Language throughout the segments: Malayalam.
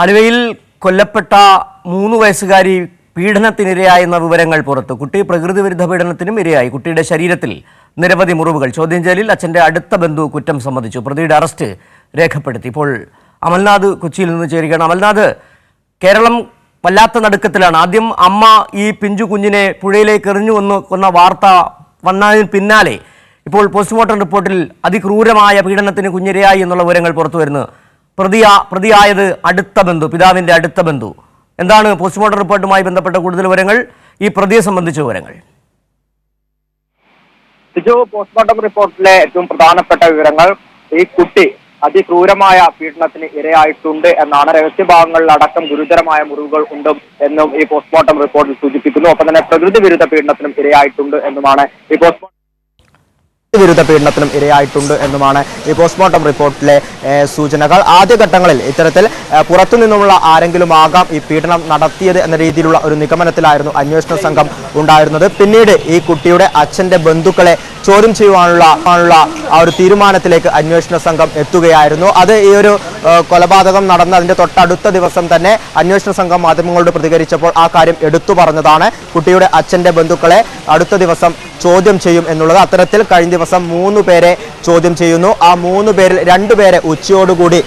ആലുവയിൽ കൊല്ലപ്പെട്ട മൂന്ന് വയസ്സുകാരി പീഡനത്തിനിരയായെന്ന വിവരങ്ങൾ പുറത്തു. കുട്ടി പ്രകൃതി വിരുദ്ധ പീഡനത്തിനും ഇരയായി. കുട്ടിയുടെ ശരീരത്തിൽ നിരവധി മുറിവുകൾ. ചോദ്യം ചെയ്യലിൽ അച്ഛന്റെ അടുത്ത ബന്ധു കുറ്റം സമ്മതിച്ചു. പ്രതിയുടെ അറസ്റ്റ് രേഖപ്പെടുത്തി. ഇപ്പോൾ അമൽനാഥ് കൊച്ചിയിൽ നിന്ന് ചേരുകയാണ്. അമൽനാഥ് കേരളം വല്ലാത്ത നടുക്കത്തിലാണ്. ആദ്യം അമ്മ ഈ പിഞ്ചു കുഞ്ഞിനെ പുഴയിലേക്ക് എറിഞ്ഞു വന്ന് കൊന്ന വാർത്ത വന്നതിന് പിന്നാലെ ഇപ്പോൾ പോസ്റ്റ്മോർട്ടം റിപ്പോർട്ടിൽ അതിക്രൂരമായ പീഡനത്തിന് കുഞ്ഞിരയായി എന്നുള്ള വിവരങ്ങൾ പുറത്തു വരുന്നു. പ്രതിയ പ്രതിയായത് അടുത്ത ബന്ധു പിതാവിന്റെ അടുത്ത ബന്ധു. എന്താണ് പോസ്റ്റ്മോർട്ടം റിപ്പോർട്ടുമായി ബന്ധപ്പെട്ട കൂടുതൽ വിവരങ്ങൾ? ഈ പ്രതിയെ സംബന്ധിച്ച വിവരങ്ങൾ. പോസ്റ്റ്മോർട്ടം റിപ്പോർട്ടിലെ ഏറ്റവും പ്രധാനപ്പെട്ട വിവരങ്ങൾ ഈ കുട്ടി അതിക്രൂരമായ പീഡനത്തിന് ഇരയായിട്ടുണ്ട് എന്നാണ്. രഹസ്യഭാഗങ്ങളിൽ അടക്കം ഗുരുതരമായ മുറിവുകൾ ഉണ്ട് എന്നും ഈ പോസ്റ്റ്മോർട്ടം റിപ്പോർട്ടിൽ സൂചിപ്പിക്കുന്നു. ഒപ്പം തന്നെ പ്രകൃതി വിരുദ്ധ പീഡനത്തിനും ഇരയായിട്ടുണ്ട് എന്നുമാണ് ഈ പോസ്റ്റ്മോർട്ടം വിരുദ്ധ പീഡനത്തിനും ഇരയായിട്ടുണ്ട് എന്നുമാണ് ഈ പോസ്റ്റ്മോർട്ടം റിപ്പോർട്ടിലെ സൂചനകൾ. ആദ്യഘട്ടങ്ങളിൽ ഇത്തരത്തിൽ പുറത്തു നിന്നുമുള്ള ആരെങ്കിലും ആകാം ഈ പീഡനം നടത്തിയത് എന്ന രീതിയിലുള്ള ഒരു നിഗമനത്തിലായിരുന്നു അന്വേഷണ സംഘം ഉണ്ടായിരുന്നത്. പിന്നീട് ഈ കുട്ടിയുടെ അച്ഛന്റെ ബന്ധുക്കളെ ചോദ്യം ചെയ്യുവാനുള്ള ആ ഒരു തീരുമാനത്തിലേക്ക് അന്വേഷണ സംഘം എത്തുകയായിരുന്നു. അത് ഈ ഒരു കൊലപാതകം നടന്ന അതിന്റെ തൊട്ടടുത്ത ദിവസം തന്നെ അന്വേഷണ സംഘം മാധ്യമങ്ങളോട് പ്രതികരിച്ചപ്പോൾ ആ കാര്യം എടുത്തു പറഞ്ഞതാണ്. കുട്ടിയുടെ അച്ഛന്റെ ബന്ധുക്കളെ അടുത്ത ദിവസം ചോദ്യം ചെയ്യും എന്നുള്ളത്. അത്തരത്തിൽ കഴിഞ്ഞ ദിവസം മൂന്ന് പേരെ ചോദ്യം ചെയ്യുന്നു. ആ മൂന്ന് പേരിൽ രണ്ടുപേരെ ഉച്ചയോടുകൂടി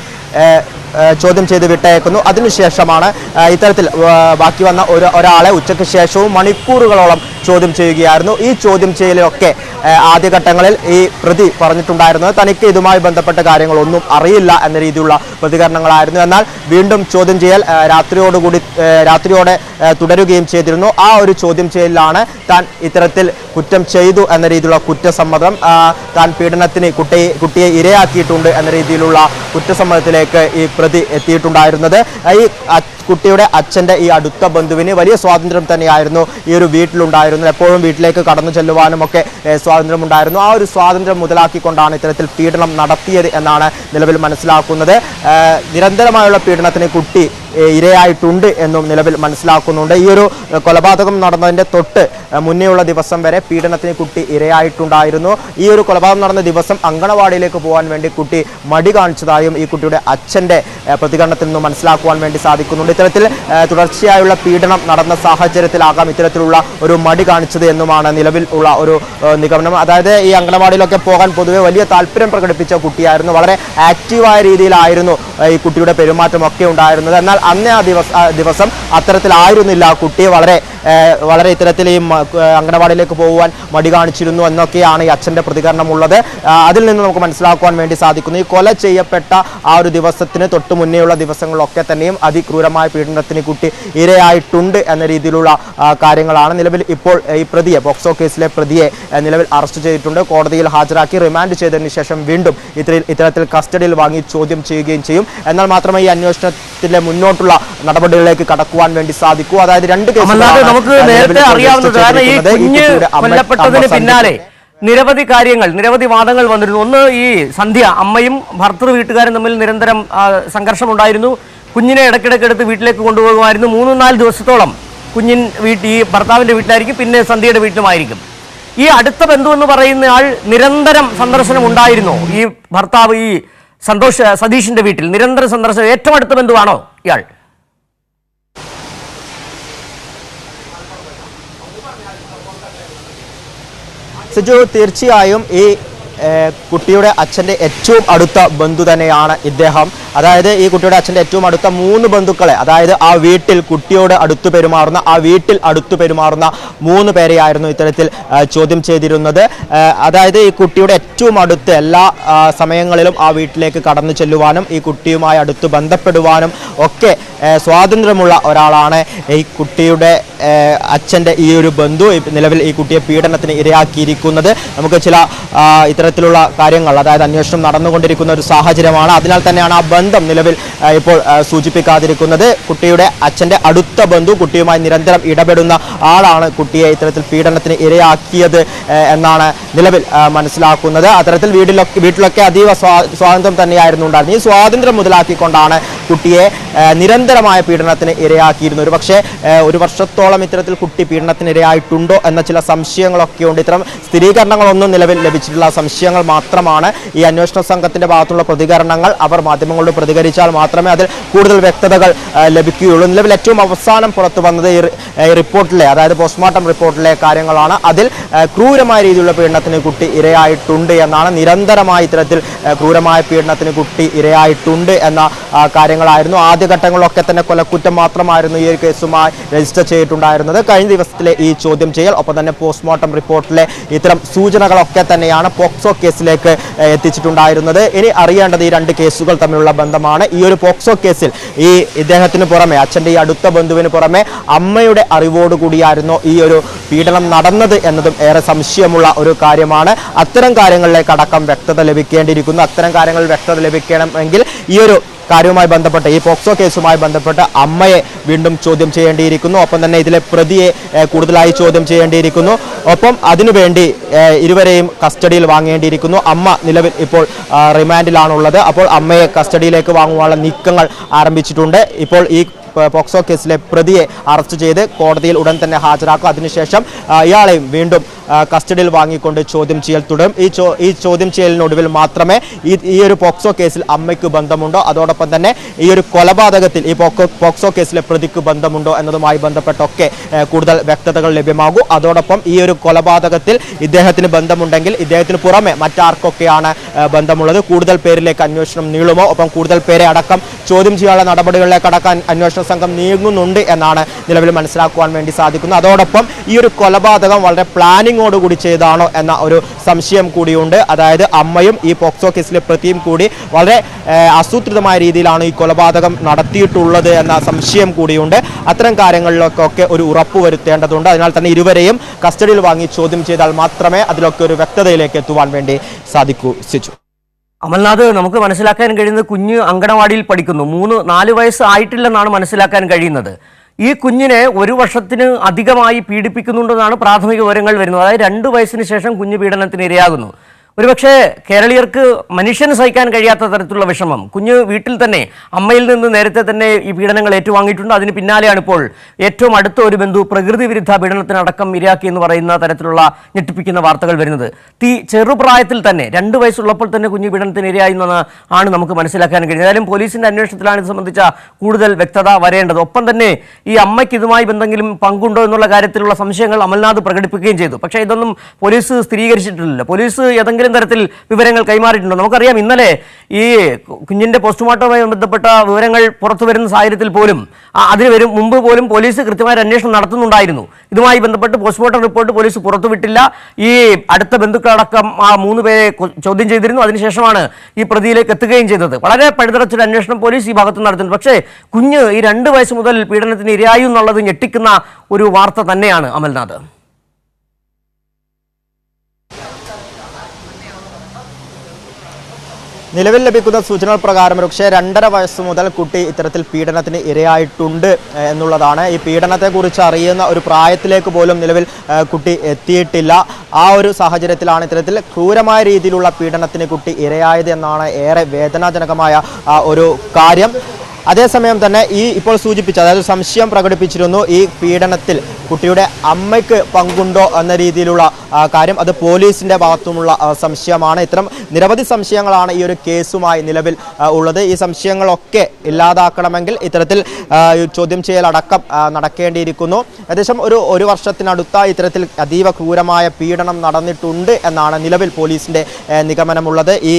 ഏഹ്, ഏഹ്, ചോദ്യം ചെയ്ത് വിട്ടയക്കുന്നു. അതിനുശേഷമാണ് ഇത്തരത്തിൽ ബാക്കി വന്ന ഒരു ഒരാളെ ഉച്ചയ്ക്ക് ശേഷവും മണിക്കൂറുകളോളം ചോദ്യം ചെയ്യുകയായിരുന്നു. ഈ ചോദ്യം ചെയ്യലൊക്കെ ആദ്യഘട്ടങ്ങളിൽ ഈ പ്രതി പറഞ്ഞിട്ടുണ്ടായിരുന്നത് തനിക്ക് ഇതുമായി ബന്ധപ്പെട്ട കാര്യങ്ങളൊന്നും അറിയില്ല എന്ന രീതിയിലുള്ള പ്രതികരണങ്ങളായിരുന്നു. എന്നാൽ വീണ്ടും ചോദ്യം ചെയ്യൽ രാത്രിയോടുകൂടി രാത്രിയോടെ തുടരുകയും ചെയ്തിരുന്നു. ആ ഒരു ചോദ്യം ചെയ്യലിലാണ് താൻ ഇത്തരത്തിൽ കുറ്റം ചെയ്തു എന്ന രീതിയിലുള്ള കുറ്റസമ്മതം താൻ പീഡനത്തിന് കുട്ടിയെ കുട്ടിയെ ഇരയാക്കിയിട്ടുണ്ട് എന്ന രീതിയിലുള്ള കുറ്റസമ്മതത്തിലേക്ക് ഈ പ്രതി എത്തിയിട്ടുണ്ടായിരുന്നത്. ഈ കുട്ടിയുടെ അച്ഛന്റെ ഈ അടുത്ത ബന്ധുവിന് വലിയ സ്വാതന്ത്ര്യം തന്നെയായിരുന്നു ഈ ഒരു വീട്ടിലുണ്ടായിരുന്നത്. എപ്പോഴും വീട്ടിലേക്ക് കടന്നു ചെല്ലുവാനും ഒക്കെ സ്വാതന്ത്ര്യമുണ്ടായിരുന്നു. ആ ഒരു സ്വാതന്ത്ര്യം മുതലാക്കിക്കൊണ്ടാണ് ഇത്തരത്തിൽ പീഡനം നടത്തിയത് എന്നാണ് നിലവിൽ മനസ്സിലാക്കുന്നത്. നിരന്തരമായുള്ള പീഡനത്തിന് കുട്ടി ഇരയായിട്ടുണ്ട് എന്നും നിലവിൽ മനസ്സിലാക്കുന്നുണ്ട്. ഈ ഒരു കൊലപാതകം നടന്നതിന്റെ തൊട്ട് മുന്നേയുള്ള ദിവസം വരെ പീഡനത്തിന് കുട്ടി ഇരയായിട്ടുണ്ടായിരുന്നു. ഈ ഒരു കൊലപാതകം നടന്ന ദിവസം അങ്കണവാടിയിലേക്ക് പോകാൻ വേണ്ടി കുട്ടി മടി കാണിച്ചതായും ഈ കുട്ടിയുടെ അച്ഛന്റെ ഏഹ്, പ്രതികരണത്തിൽ നിന്നും മനസ്സിലാക്കുവാൻ വേണ്ടി സാധിക്കുന്നുണ്ട്. ഇത്തരത്തിൽ തുടർച്ചയായുള്ള പീഡനം നടന്ന സാഹചര്യത്തിലാകാം ഇത്തരത്തിലുള്ള ഒരു മടി കാണിച്ചത് എന്നുമാണ് നിലവിൽ ഉള്ള ഒരു നിഗമനം. അതായത് ഈ അങ്കണവാടിയിലൊക്കെ പോകാൻ പൊതുവെ വലിയ താല്പര്യം പ്രകടിപ്പിച്ച കുട്ടിയായിരുന്നു. വളരെ ആക്റ്റീവായ രീതിയിലായിരുന്നു ഈ കുട്ടിയുടെ പെരുമാറ്റമൊക്കെ ഉണ്ടായിരുന്നത്. എന്നാൽ അന്നേ ആ ദിവസ അത്തരത്തിലായിരുന്നില്ല. ആ കുട്ടിയെ വളരെ വളരെ ഇത്തരത്തിൽ ഈ അങ്കണവാടിയിലേക്ക് പോകുവാൻ മടി കാണിച്ചിരുന്നു എന്നൊക്കെയാണ് ഈ അച്ഛന്റെ പ്രതികരണം ഉള്ളത് അതിൽ നിന്ന് നമുക്ക് മനസ്സിലാക്കുവാൻ വേണ്ടി സാധിക്കുന്നു. ഈ കൊല ചെയ്യപ്പെട്ട ആ ഒരു ദിവസത്തിന് തൊട്ട് മുന്നേയുള്ള ദിവസങ്ങളിലൊക്കെ തന്നെയും അതിക്രൂരമായ പീഡനത്തിന് കുട്ടി ഇരയായിട്ടുണ്ട് എന്ന രീതിയിലുള്ള കാര്യങ്ങളാണ് നിലവിൽ ഇപ്പോൾ ഈ പ്രതിയെ പോക്സോ കേസിലെ പ്രതിയെ നിലവിൽ അറസ്റ്റ് ചെയ്തിട്ടുണ്ട്. കോടതിയിൽ ഹാജരാക്കി റിമാൻഡ് ചെയ്തതിന് ശേഷം വീണ്ടും ഇത്തരത്തിൽ കസ്റ്റഡിയിൽ വാങ്ങി ചോദ്യം ചെയ്യുകയും ചെയ്യും. എന്നാൽ മാത്രമേ ഈ അന്വേഷണത്തിലെ മുന്നോട്ടുള്ള നടപടികളിലേക്ക് കടക്കുവാൻ വേണ്ടി സാധിക്കൂ. അതായത് രണ്ട് കേസുകളാണ് നമുക്ക് നേരത്തെ അറിയാവുന്നതാണ് അറിയാവുന്നത് കാരണം ഈ കുഞ്ഞ് കൊല്ലപ്പെട്ടതിന് പിന്നാലെ നിരവധി കാര്യങ്ങൾ നിരവധി വാദങ്ങൾ വന്നിരുന്നു. ഒന്ന് ഈ സന്ധ്യ അമ്മയും ഭർത്തൃ വീട്ടുകാരും തമ്മിൽ നിരന്തരം സംഘർഷമുണ്ടായിരുന്നു. കുഞ്ഞിനെ ഇടയ്ക്കിടയ്ക്ക് എടുത്ത് വീട്ടിലേക്ക് കൊണ്ടുപോകുമായിരുന്നു. മൂന്ന് നാല് ദിവസത്തോളം കുഞ്ഞിൻ വീട്ടിൽ ഈ ഭർത്താവിന്റെ വീട്ടിലായിരിക്കും പിന്നെ സന്ധ്യയുടെ വീട്ടിലുമായിരിക്കും. ഈ അടുത്ത ബന്ധു എന്ന് പറയുന്ന ആൾ നിരന്തരം സന്ദർശനം ഉണ്ടായിരുന്നു ഈ ഭർത്താവ് ഈ സന്തോഷ് സതീഷിന്റെ വീട്ടിൽ നിരന്തരം സന്ദർശനം. ഏറ്റവും അടുത്ത ബന്ധുവാണോ ഇയാൾ? സജു തീർച്ചയായും ഈ കുട്ടിയുടെ അച്ഛന്റെ ഏറ്റവും അടുത്ത ബന്ധു തന്നെയാണ് ഇദ്ദേഹം. അതായത് ഈ കുട്ടിയുടെ അച്ഛന്റെ ഏറ്റവും അടുത്ത മൂന്ന് ബന്ധുക്കളെ അതായത് ആ വീട്ടിൽ കുട്ടിയോട് അടുത്തു പെരുമാറുന്ന ആ വീട്ടിൽ അടുത്തു പെരുമാറുന്ന മൂന്ന് പേരെയായിരുന്നു ഇത്തരത്തിൽ ചോദ്യം ചെയ്തിരുന്നത്. അതായത് ഈ കുട്ടിയുടെ ഏറ്റവും അടുത്ത് എല്ലാ സമയങ്ങളിലും ആ വീട്ടിലേക്ക് കടന്നു ചെല്ലുവാനും ഈ കുട്ടിയുമായി അടുത്ത് ബന്ധപ്പെടുവാനും ഒക്കെ സ്വാതന്ത്ര്യമുള്ള ഒരാളാണ് ഈ കുട്ടിയുടെ അച്ഛന്റെ ഈ ഒരു ബന്ധു. നിലവിൽ ഈ കുട്ടിയെ പീഡനത്തിന് ഇരയാക്കിയിരിക്കുന്നത്. നമുക്ക് ചില ഇത്തരത്തിലുള്ള കാര്യങ്ങൾ അതായത് അന്വേഷണം നടന്നുകൊണ്ടിരിക്കുന്ന ഒരു സാഹചര്യമാണ്. അതിനാൽ തന്നെയാണ് ആ ബന്ധം നിലവിൽ ഇപ്പോൾ സൂചിപ്പിക്കാതിരിക്കുന്നത്. കുട്ടിയുടെ അച്ഛന്റെ അടുത്ത ബന്ധു കുട്ടിയുമായി നിരന്തരം ഇടപെടുന്ന ആളാണ് കുട്ടിയെ ഇത്തരത്തിൽ പീഡനത്തിന് ഇരയാക്കിയത് എന്നാണ് നിലവിൽ മനസ്സിലാക്കുന്നത്. ഉള്ളത് അത്തരത്തിൽ വീട്ടിലൊക്കെ വീട്ടിലൊക്കെ അതീവ സ്വാ- സ്വാതന്ത്ര്യം തന്നെയായിരുന്നു ഉണ്ടായിരുന്നത്. ഈ സ്വാതന്ത്ര്യം മുതലാക്കിക്കൊണ്ടാണ് കുട്ടിയെ നിരന്തരമായ പീഡനത്തിന് ഇരയാക്കിയിരുന്നത്. ഒരു പക്ഷേ ഒരു വർഷത്തോളം ഇത്തരത്തിൽ കുട്ടി പീഡനത്തിന് ഇരയായിട്ടുണ്ടോ എന്ന ചില സംശയങ്ങളൊക്കെ ഉണ്ട്. ഇത്തരം സ്ഥിരീകരണങ്ങളൊന്നും നിലവിൽ ലഭിച്ചിട്ടുള്ള സംശയങ്ങൾ മാത്രമാണ് ഈ അന്വേഷണ സംഘത്തിന്റെ ഭാഗത്തുള്ള പ്രതികരണങ്ങൾ. അവർ മാധ്യമങ്ങളോട് പ്രതികരിച്ചാൽ മാത്രമേ അതിൽ കൂടുതൽ വ്യക്തതകൾ ലഭിക്കുകയുള്ളൂ. നിലവിൽ ഏറ്റവും അവസാനം പുറത്തു വന്നത് ഈ റിപ്പോർട്ടിലെ അതായത് പോസ്റ്റ്മോർട്ടം റിപ്പോർട്ടിലെ കാര്യങ്ങളാണ്. അതിൽ ക്രൂരമായ രീതിയിലുള്ള പീഡനത്തിന് കുട്ടി ഇരയായിട്ടുണ്ട് എന്നാണ് നിരന്തരമായി ഇത്തരത്തിൽ ക്രൂരമായ പീഡനത്തിന് കുട്ടി ഇരയായിട്ടുണ്ട് എന്ന കാര്യങ്ങളായിരുന്നു. ആദ്യഘട്ടങ്ങളിലൊക്കെ തന്നെ കൊലക്കുറ്റം മാത്രമായിരുന്നു ഈ ഒരു കേസുമായി രജിസ്റ്റർ ചെയ്തിട്ടുണ്ടായിരുന്നത്. കഴിഞ്ഞ ദിവസത്തിലെ ഈ ചോദ്യം ചെയ്യൽ ഒപ്പം തന്നെ പോസ്റ്റ്മോർട്ടം റിപ്പോർട്ടിലെ ഇത്തരം സൂചനകളൊക്കെ തന്നെയാണ് പോക്സോ കേസിലേക്ക് എത്തിച്ചിട്ടുണ്ടായിരുന്നത്. ഇനി അറിയേണ്ടത് ഈ രണ്ട് കേസുകൾ തമ്മിലുള്ള ബന്ധമാണ്. ഈ ഒരു പോക്സോ കേസിൽ ഈ ഇദ്ദേഹത്തിന് പുറമെ അച്ഛന്റെ ഈ അടുത്ത ബന്ധുവിന് പുറമെ അമ്മയുടെ അറിവോടുകൂടിയായിരുന്നു ഈ ഒരു പീഡനം നടന്നത് എന്നതും ഏറെ സംശയമുള്ള ഒരു കാര്യമാണ്. അത്തരം കാര്യങ്ങളിലേക്ക് അടക്കം വ്യക്തത ലഭിക്കേണ്ടിയിരിക്കുന്നു. അത്തരം കാര്യങ്ങൾ വ്യക്തത ലഭിക്കണമെങ്കിൽ ഈ ഒരു കാര്യവുമായി ബന്ധപ്പെട്ട് ഈ പോക്സോ കേസുമായി ബന്ധപ്പെട്ട് അമ്മയെ വീണ്ടും ചോദ്യം ചെയ്യേണ്ടിയിരിക്കുന്നു. ഒപ്പം തന്നെ ഇതിലെ പ്രതിയെ കൂടുതലായി ചോദ്യം ചെയ്യേണ്ടിയിരിക്കുന്നു. ഒപ്പം അതിനുവേണ്ടി ഇരുവരെയും കസ്റ്റഡിയിൽ വാങ്ങേണ്ടിയിരിക്കുന്നു. അമ്മ നിലവിൽ ഇപ്പോൾ റിമാൻഡിലാണുള്ളത്. അപ്പോൾ അമ്മയെ കസ്റ്റഡിയിലേക്ക് വാങ്ങുവാനുള്ള നീക്കങ്ങൾ ആരംഭിച്ചിട്ടുണ്ട്. ഇപ്പോൾ ഈ പോക്സോ കേസിലെ പ്രതിയെ അറസ്റ്റ് ചെയ്ത് കോടതിയിൽ ഉടൻ തന്നെ ഹാജരാക്കും. അതിനുശേഷം ഇയാളെയും വീണ്ടും കസ്റ്റഡിയിൽ വാങ്ങിക്കൊണ്ട് ചോദ്യം ചെയ്യൽ തുടരും. ഈ ചോ ഈ ചോദ്യം ചെയ്യലിനൊടുവിൽ മാത്രമേ ഈ ഈ ഒരു പോക്സോ കേസിൽ അമ്മയ്ക്ക് ബന്ധമുണ്ടോ? അതോടൊപ്പം തന്നെ ഈ ഒരു കൊലപാതകത്തിൽ ഈ പോക്സോ കേസിലെ പ്രതിക്ക് ബന്ധമുണ്ടോ എന്നതുമായി ബന്ധപ്പെട്ടൊക്കെ കൂടുതൽ വ്യക്തതകൾ ലഭ്യമാകൂ. അതോടൊപ്പം ഈ ഒരു കൊലപാതകത്തിൽ ഇദ്ദേഹത്തിന് ബന്ധമുണ്ടെങ്കിൽ ഇദ്ദേഹത്തിന് പുറമെ മറ്റാർക്കൊക്കെയാണ് ബന്ധമുള്ളത്. കൂടുതൽ പേരിലേക്ക് അന്വേഷണം നീളുമോ? ഒപ്പം കൂടുതൽ പേരെ അടക്കം ചോദ്യം ചെയ്യാനുള്ള നടപടികളിലേക്ക് അടക്കാൻ അന്വേഷണ സംഘം നീങ്ങുന്നുണ്ട് എന്നാണ് നിലവിൽ മനസ്സിലാക്കുവാൻ വേണ്ടി സാധിക്കുന്നത്. അതോടൊപ്പം ഈ ഒരു കൊലപാതകം വളരെ പ്ലാനിങ്ങോടുകൂടി ചെയ്താണോ എന്ന ഒരു സംശയം കൂടിയുണ്ട്. അതായത് അമ്മയും ഈ പോക്സോ കേസിലെ പ്രതിയും കൂടി വളരെ ആസൂത്രിതമായ രീതിയിലാണ് ഈ കൊലപാതകം നടത്തിയിട്ടുള്ളത് എന്ന സംശയം കൂടിയുണ്ട്. അത്തരം കാര്യങ്ങളിലൊക്കെ ഒരു ഉറപ്പ് വരുത്തേണ്ടതുണ്ട്. അതിനാൽ തന്നെ ഇരുവരെയും കസ്റ്റഡിയിൽ വാങ്ങി ചോദ്യം ചെയ്താൽ മാത്രമേ അതിലൊക്കെ ഒരു വ്യക്തതയിലേക്ക് എത്തുവാൻ വേണ്ടി സാധിക്കൂ. സിച്ചു അമൽനാഥ് നമുക്ക് മനസ്സിലാക്കാൻ കഴിയുന്നത് കുഞ്ഞ് അങ്കണവാടിയിൽ പഠിക്കുന്നു. മൂന്ന് നാല് വയസ്സ് ആയിട്ടില്ലെന്നാണ് മനസ്സിലാക്കാൻ കഴിയുന്നത്. ഈ കുഞ്ഞിനെ ഒരു വർഷത്തിന് അധികമായി പീഡിപ്പിക്കുന്നുണ്ടെന്നാണ് പ്രാഥമിക വിവരങ്ങൾ വരുന്നത്. അതായത് രണ്ട് വയസ്സിന് ശേഷം കുഞ്ഞ് പീഡനത്തിന് ഇരയാകുന്നു. ഒരുപക്ഷെ കേരളീയർക്ക് മനുഷ്യന് സഹിക്കാൻ കഴിയാത്ത തരത്തിലുള്ള വിഷമം. കുഞ്ഞ് വീട്ടിൽ തന്നെ അമ്മയിൽ നിന്ന് നേരത്തെ തന്നെ ഈ പീഡനങ്ങൾ ഏറ്റുവാങ്ങിയിട്ടുണ്ട്. അതിന് പിന്നാലെയാണ് ഇപ്പോൾ ഏറ്റവും അടുത്ത ഒരു ബന്ധു പ്രകൃതി വിരുദ്ധ പീഡനത്തിനടക്കം ഇരയാക്കി എന്ന് പറയുന്ന തരത്തിലുള്ള ഞെട്ടിപ്പിക്കുന്ന വാർത്തകൾ വരുന്നത്. തീ ചെറുപ്രായത്തിൽ തന്നെ രണ്ട് വയസ്സുള്ളപ്പോൾ തന്നെ കുഞ്ഞ് പീഡനത്തിന് ഇരയായി എന്നാണ് ആണ് നമുക്ക് മനസ്സിലാക്കാൻ കഴിയുന്നത്. ഏതായാലും പോലീസിന്റെ അന്വേഷണത്തിലാണ് ഇത് സംബന്ധിച്ച കൂടുതൽ വ്യക്തത വരേണ്ടത്. ഒപ്പം തന്നെ ഈ അമ്മയ്ക്ക് ഇതുമായി എന്തെങ്കിലും പങ്കുണ്ടോ എന്നുള്ള കാര്യത്തിലുള്ള സംശയങ്ങൾ അമൽനാഥ് പ്രകടിപ്പിക്കുകയും ചെയ്തു. പക്ഷേ ഇതൊന്നും പോലീസ് സ്ഥിരീകരിച്ചിട്ടില്ല പോലീസ് ഏതെങ്കിലും തരത്തിൽ വിവരങ്ങൾ കൈമാറിയിട്ടുണ്ടോ? നമുക്കറിയാം ഇന്നലെ ഈ കുഞ്ഞിന്റെ പോസ്റ്റ്മോർട്ടവുമായി ബന്ധപ്പെട്ട വിവരങ്ങൾ പുറത്തു വരുന്ന സാഹചര്യത്തിൽ പോലും അതിന് വരും മുമ്പ് പോലും പോലീസ് കൃത്യമായ അന്വേഷണം നടത്തുന്നുണ്ടായിരുന്നു. ഇതുമായി ബന്ധപ്പെട്ട് പോസ്റ്റ്മോർട്ടം റിപ്പോർട്ട് പോലീസ് പുറത്തുവിട്ടില്ല. ഈ അടുത്ത ബന്ധുക്കളടക്കം ആ മൂന്ന് പേരെ ചോദ്യം ചെയ്തിരുന്നു. അതിനുശേഷമാണ് ഈ പ്രതിയിലേക്ക് എത്തുകയും ചെയ്തത്. വളരെ പഴുതടച്ചൊരു അന്വേഷണം പോലീസ് ഈ ഭാഗത്ത് നടത്തുന്നു പക്ഷേ കുഞ്ഞ് ഈ രണ്ട് വയസ്സ് മുതൽ പീഡനത്തിന് ഇരയായി എന്നുള്ളത് ഞെട്ടിക്കുന്ന ഒരു വാർത്ത തന്നെയാണ് അമൽനാഥ്. നിലവിൽ ലഭിക്കുന്ന സൂചനകൾ പ്രകാരം പക്ഷേ രണ്ടര വയസ്സ് മുതൽ കുട്ടി ഇത്തരത്തിൽ പീഡനത്തിന് ഇരയായിട്ടുണ്ട് എന്നുള്ളതാണ്. ഈ പീഡനത്തെക്കുറിച്ച് അറിയുന്ന ഒരു പ്രായത്തിലേക്ക് പോലും നിലവിൽ കുട്ടി എത്തിയിട്ടില്ല. ആ ഒരു സാഹചര്യത്തിലാണ് ഇത്തരത്തിൽ ക്രൂരമായ രീതിയിലുള്ള പീഡനത്തിന് കുട്ടി ഇരയായത് എന്നാണ് ഏറെ വേദനാജനകമായ ഒരു കാര്യം. അതേസമയം തന്നെ ഈ ഇപ്പോൾ സൂചിപ്പിച്ച അതായത് സംശയം പ്രകടിപ്പിച്ചിരുന്നു ഈ പീഡനത്തിൽ കുട്ടിയുടെ അമ്മയ്ക്ക് പങ്കുണ്ടോ എന്ന രീതിയിലുള്ള കാര്യം അത് പോലീസിന്റെ ഭാഗത്തുമുള്ള സംശയമാണ്. ഇത്തരം നിരവധി സംശയങ്ങളാണ് ഈ ഒരു കേസുമായി നിലവിൽ ഉള്ളത്. ഈ സംശയങ്ങളൊക്കെ ഇല്ലാതാക്കണമെങ്കിൽ ഇത്തരത്തിൽ ചോദ്യം ചെയ്യലടക്കം നടക്കേണ്ടിയിരിക്കുന്നു. ഏകദേശം ഒരു ഒരു വർഷത്തിനടുത്ത ഇത്തരത്തിൽ അതീവ ക്രൂരമായ പീഡനം നടന്നിട്ടുണ്ട് എന്നാണ് നിലവിൽ പോലീസിന്റെ നിഗമനമുള്ളത്. ഈ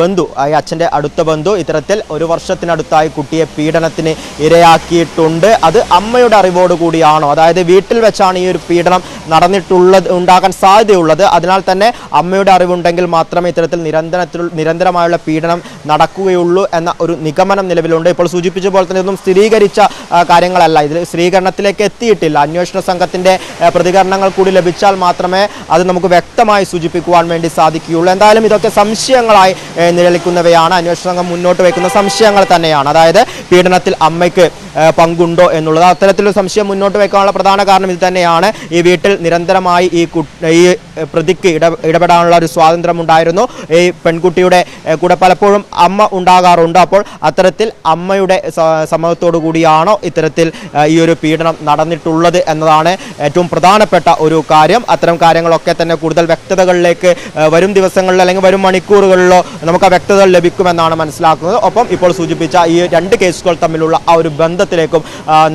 ബന്ധു ഈ അച്ഛന്റെ അടുത്ത ബന്ധു ഇത്തരത്തിൽ ഒരു വർഷത്തിനടുത്തായി കുട്ടിയെ പീഡനത്തിന് ഇരയാക്കിയിട്ടുണ്ട്. അത് അമ്മയുടെ അറിവോടുകൂടിയാണോ? അതായത് വീട്ടിൽ വെച്ചാണ് ഈ ഒരു പീഡനം നടന്നിട്ടുള്ളത് ഉണ്ടാകാൻ സാധ്യതയുള്ളത്. അതിനാൽ തന്നെ അമ്മയുടെ അറിവുണ്ടെങ്കിൽ മാത്രമേ ഇത്തരത്തിൽ നിരന്തരത്തിൽ നിരന്തരമായുള്ള പീഡനം നടക്കുകയുള്ളൂ എന്ന ഒരു നിഗമനം നിലവിലുണ്ട്. ഇപ്പോൾ സൂചിപ്പിച്ച പോലെ തന്നെ ഇതൊന്നും സ്ഥിരീകരിച്ച കാര്യങ്ങളല്ല. ഇതിൽ സ്ഥിരീകരണത്തിലേക്ക് എത്തിയിട്ടില്ല. അന്വേഷണ സംഘത്തിന്റെ പ്രതികരണങ്ങൾ കൂടി ലഭിച്ചാൽ മാത്രമേ അത് നമുക്ക് വ്യക്തമായി സൂചിപ്പിക്കുവാൻ വേണ്ടി സാധിക്കുകയുള്ളൂ. എന്തായാലും ഇതൊക്കെ സംശയങ്ങളായി നിലനിൽക്കുന്നവയാണ് അന്വേഷണ സംഘം മുന്നോട്ട് വയ്ക്കുന്ന സംശയങ്ങൾ തന്നെയാണ്. അതായത് പീഡനത്തിൽ അമ്മയ്ക്ക് പങ്കുണ്ടോ എന്നുള്ളത്. അത്തരത്തിലൊരു സംശയം മുന്നോട്ട് വെക്കാനുള്ള പ്രധാന കാരണം ഇത് തന്നെയാണ്. ഈ വീട്ടിൽ നിരന്തരമായി ഈ ഈ പ്രതിക്ക് ഇട ഇടപെടാനുള്ള ഒരു സ്വാതന്ത്ര്യം ഉണ്ടായിരുന്നു ഈ പെൺകുട്ടിയുടെ കൂടെ പലപ്പോഴും അമ്മ ഉണ്ടാകാറുണ്ട്. അപ്പോൾ അത്തരത്തിൽ അമ്മയുടെ സമ്മതത്തോടു കൂടിയാണോ ഇത്തരത്തിൽ ഈ ഒരു പീഡനം നടന്നിട്ടുള്ളത് എന്നതാണ് ഏറ്റവും പ്രധാനപ്പെട്ട ഒരു കാര്യം. അത്തരം കാര്യങ്ങളൊക്കെ തന്നെ കൂടുതൽ വ്യക്തതകളിലേക്ക് വരും ദിവസങ്ങളിൽ അല്ലെങ്കിൽ വരും മണിക്കൂറുകളിലോ നമുക്ക് ആ വ്യക്തതകൾ ലഭിക്കുമെന്നാണ് മനസ്സിലാക്കുന്നത്. ഒപ്പം ഇപ്പോൾ സൂചിപ്പിച്ച ഈ രണ്ട് കേസുകൾ തമ്മിലുള്ള ആ ഒരു ബന്ധത്തിലേക്കും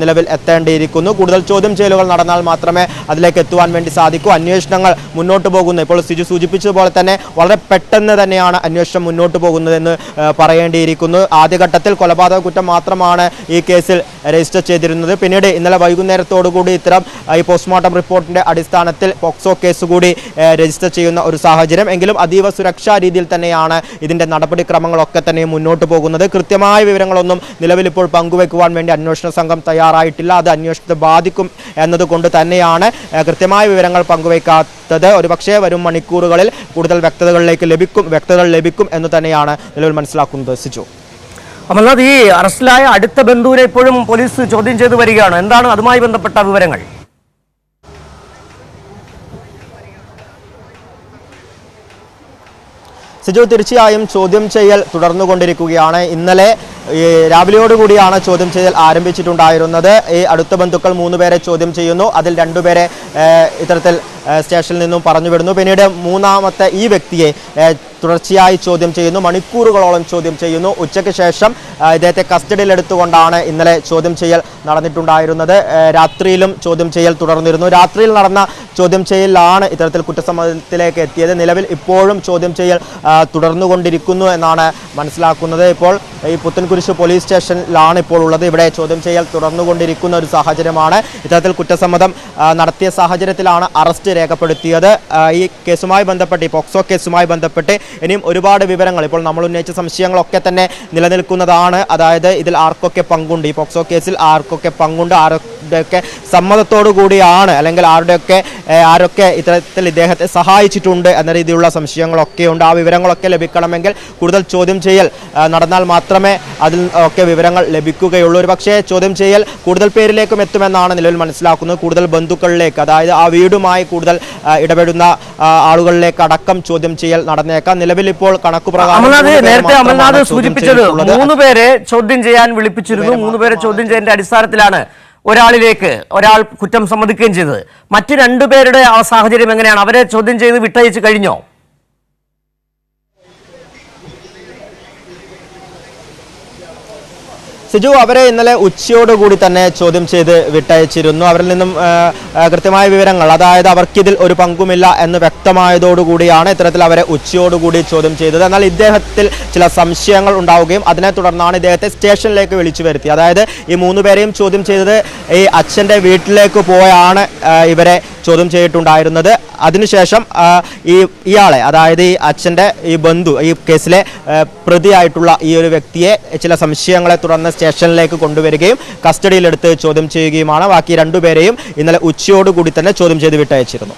നിലവിൽ എത്തേണ്ടിയിരിക്കുന്നു. കൂടുതൽ ചോദ്യം ചെയ്യലുകൾ നടന്നാൽ മാത്രമേ അതിലേക്ക് എത്തുവാൻ വേണ്ടി സാധിക്കൂ. അന്വേഷണങ്ങൾ മുന്നോട്ട് പോകുന്നു. ഇപ്പോൾ സിജു സൂചിപ്പിച്ചതുപോലെ തന്നെ വളരെ പെട്ടെന്ന് തന്നെയാണ് അന്വേഷണം മുന്നോട്ട് പോകുന്നതെന്ന് പറയേണ്ടിയിരിക്കുന്നു. ആദ്യഘട്ടത്തിൽ കൊലപാതക കുറ്റം മാത്രമാണ് ഈ കേസിൽ രജിസ്റ്റർ ചെയ്തിരുന്നത്. പിന്നീട് ഇന്നലെ വൈകുന്നേരത്തോടുകൂടി ഇത്തരം ഈ പോസ്റ്റ്മോർട്ടം റിപ്പോർട്ടിന്റെ അടിസ്ഥാനത്തിൽ പോക്സോ കേസ് കൂടി രജിസ്റ്റർ ചെയ്യുന്ന ഒരു സാഹചര്യം. എങ്കിലും അതീവ സുരക്ഷാ രീതിയിൽ തന്നെയാണ് ഇതിന്റെ നടപടിക്രമങ്ങളൊക്കെ തന്നെ മുന്നോട്ട് പോകുന്നത്. കൃത്യമായ വിവരങ്ങളൊന്നും നിലവിൽ ഇപ്പോൾ പങ്കുവെക്കുവാൻ വേണ്ടി അന്വേഷണ സംഘം തയ്യാറായിട്ടില്ല. അത് അന്വേഷണത്തെ ബാധിക്കും എന്നതുകൊണ്ട് തന്നെയാണ് കൃത്യമായ വിവരങ്ങൾ പങ്കുവയ്ക്കാത്തത് ഒരുപക്ഷേ വരും മണിക്കൂറുകളിൽ കൂടുതൽ വ്യക്തതകളിലേക്ക് ലഭിക്കും വ്യക്തതകൾ ലഭിക്കും എന്ന് തന്നെയാണ് നിലവിൽ മനസ്സിലാക്കുന്നത്. സിജു. അമൽനാഥ് ഈ അറസ്റ്റിലായ അടുത്ത ബന്ധുവിനെ ഇപ്പോഴും പോലീസ് ചോദ്യം ചെയ്തു വരികയാണ്. എന്താണ് അതുമായി ബന്ധപ്പെട്ട വിവരങ്ങൾ? സിജു തീർച്ചയായും ചോദ്യം ചെയ്യൽ തുടർന്നുകൊണ്ടിരിക്കുകയാണ്. ഇന്നലെ രാവിലെയോടുകൂടിയാണ് ചോദ്യം ചെയ്യൽ ആരംഭിച്ചിട്ടുണ്ടായിരുന്നത്. ഈ അടുത്ത ബന്ധുക്കൾ മൂന്ന് പേരെ ചോദ്യം ചെയ്യുന്നു. അതിൽ രണ്ടുപേരെ ഇത്തരത്തിൽ സ്റ്റേഷനിൽ നിന്നും പറഞ്ഞു വിടുന്നു പിന്നീട് മൂന്നാമത്തെ ഈ വ്യക്തിയെ തുടർച്ചയായി ചോദ്യം ചെയ്യുന്നു. മണിക്കൂറുകളോളം ചോദ്യം ചെയ്യുന്നു. ഉച്ചയ്ക്ക് ശേഷം ഇദ്ദേഹത്തെ കസ്റ്റഡിയിലെടുത്തുകൊണ്ടാണ് ഇന്നലെ ചോദ്യം ചെയ്യൽ നടന്നിട്ടുണ്ടായിരുന്നത്. രാത്രിയിലും ചോദ്യം ചെയ്യൽ തുടർന്നിരുന്നു. രാത്രിയിൽ നടന്ന ചോദ്യം ചെയ്യലിലാണ് ഇത്തരത്തിൽ കുറ്റസമ്മതത്തിലേക്ക് എത്തിയത്. നിലവിൽ ഇപ്പോഴും ചോദ്യം ചെയ്യൽ തുടർന്നുകൊണ്ടിരിക്കുന്നു എന്നാണ് മനസ്സിലാക്കുന്നത്. ഇപ്പോൾ ഈ പുത്തൻകുരിശ് പോലീസ് സ്റ്റേഷനിലാണ് ഇപ്പോൾ ഉള്ളത്. ഇവിടെ ചോദ്യം ചെയ്യൽ തുടർന്നുകൊണ്ടിരിക്കുന്ന ഒരു സാഹചര്യമാണ്. ഇത്തരത്തിൽ കുറ്റസമ്മതം നടത്തിയ സാഹചര്യത്തിലാണ് അറസ്റ്റ് രേഖപ്പെടുത്തിയത്. ഈ കേസുമായി ബന്ധപ്പെട്ട് ഈ പോക്സോ കേസുമായി ബന്ധപ്പെട്ട് ഇനിയും ഒരുപാട് വിവരങ്ങൾ. ഇപ്പോൾ നമ്മൾ ഉന്നയിച്ച സംശയങ്ങളൊക്കെ തന്നെ നിലനിൽക്കുന്നതാണ്. അതായത് ഇതിൽ ആർക്കൊക്കെ പങ്കുണ്ട്? ഈ പോക്സോ കേസിൽ ആർക്കൊക്കെ പങ്കുണ്ട്? ആരുടെയൊക്കെ സമ്മതത്തോടു കൂടിയാണ്? അല്ലെങ്കിൽ ആരുടെയൊക്കെ ആരൊക്കെ ഇത്തരത്തിൽ ഇദ്ദേഹത്തെ സഹായിച്ചിട്ടുണ്ട് എന്ന രീതിയിലുള്ള സംശയങ്ങളൊക്കെ ഉണ്ട്. ആ വിവരങ്ങളൊക്കെ ലഭിക്കണമെങ്കിൽ കൂടുതൽ ചോദ്യം ചെയ്യൽ നടന്നാൽ മാത്രമേ അതിൽ ഒക്കെ വിവരങ്ങൾ ലഭിക്കുകയുള്ളൂ. ഒരു ചോദ്യം ചെയ്യൽ കൂടുതൽ പേരിലേക്കും എത്തുമെന്നാണ് നിലവിൽ മനസ്സിലാക്കുന്നത്. കൂടുതൽ ബന്ധുക്കളിലേക്ക് അതായത് ആ വീടുമായി കൂടുതൽ ഇടപെടുന്ന ആളുകളിലേക്ക് അടക്കം ചോദ്യം ചെയ്യൽ നടന്നേക്കാം. നിലവിൽ ഇപ്പോൾ കണക്ക് അമൽനാഥ് നേരത്തെ അമൽനാഥ് സൂചിപ്പിച്ചത് മൂന്ന് പേരെ ചോദ്യം ചെയ്യാൻ വിളിപ്പിച്ചിരുന്നു. മൂന്ന് പേരെ ചോദ്യം ചെയ്തതിന്റെ അടിസ്ഥാനത്തിലാണ് ഒരാളിലേക്ക് ഒരാൾ കുറ്റം സമ്മതിക്കുകയും ചെയ്തത്. മറ്റു രണ്ടുപേരുടെ ആ സാഹചര്യം എങ്ങനെയാണ്? അവരെ ചോദ്യം ചെയ്ത് വിട്ടയച്ചു കഴിഞ്ഞോ? സിജു അവരെ ഇന്നലെ ഉച്ചയോടുകൂടി തന്നെ ചോദ്യം ചെയ്ത് വിട്ടയച്ചിരുന്നു. അവരിൽ നിന്നും കൃത്യമായ വിവരങ്ങൾ അതായത് അവർക്കിതിൽ ഒരു പങ്കുമില്ല എന്ന് വ്യക്തമായതോടുകൂടിയാണ് ഇത്തരത്തിൽ അവരെ ഉച്ചയോടുകൂടി ചോദ്യം ചെയ്തത്. എന്നാൽ ഇദ്ദേഹത്തിൽ ചില സംശയങ്ങൾ ഉണ്ടാവുകയും അതിനെ തുടർന്നാണ് ഇദ്ദേഹത്തെ സ്റ്റേഷനിലേക്ക് വിളിച്ചു വരുത്തി അതായത് ഈ മൂന്ന് പേരെയും ചോദ്യം ചെയ്തത് ഈ അച്ഛന്റെ വീട്ടിലേക്ക് പോയാണ് ഇവരെ ചോദ്യം ചെയ്തിട്ടുണ്ടായിരുന്നത്. അതിനുശേഷം ഈ ഇയാളെ അതായത് ഈ അച്ഛന്റെ ഈ ബന്ധു ഈ കേസിലെ പ്രതിയായിട്ടുള്ള ഈ ഒരു വ്യക്തിയെ ചില സംശയങ്ങളെ തുടർന്ന് സ്റ്റേഷനിലേക്ക് കൊണ്ടുവരികയും കസ്റ്റഡിയിലെടുത്ത് ചോദ്യം ചെയ്യുകയുമാണ്. ബാക്കി രണ്ടുപേരെയും ഇന്നലെ ഉച്ചയോടുകൂടി തന്നെ ചോദ്യം ചെയ്ത് വിട്ടയച്ചിരുന്നു.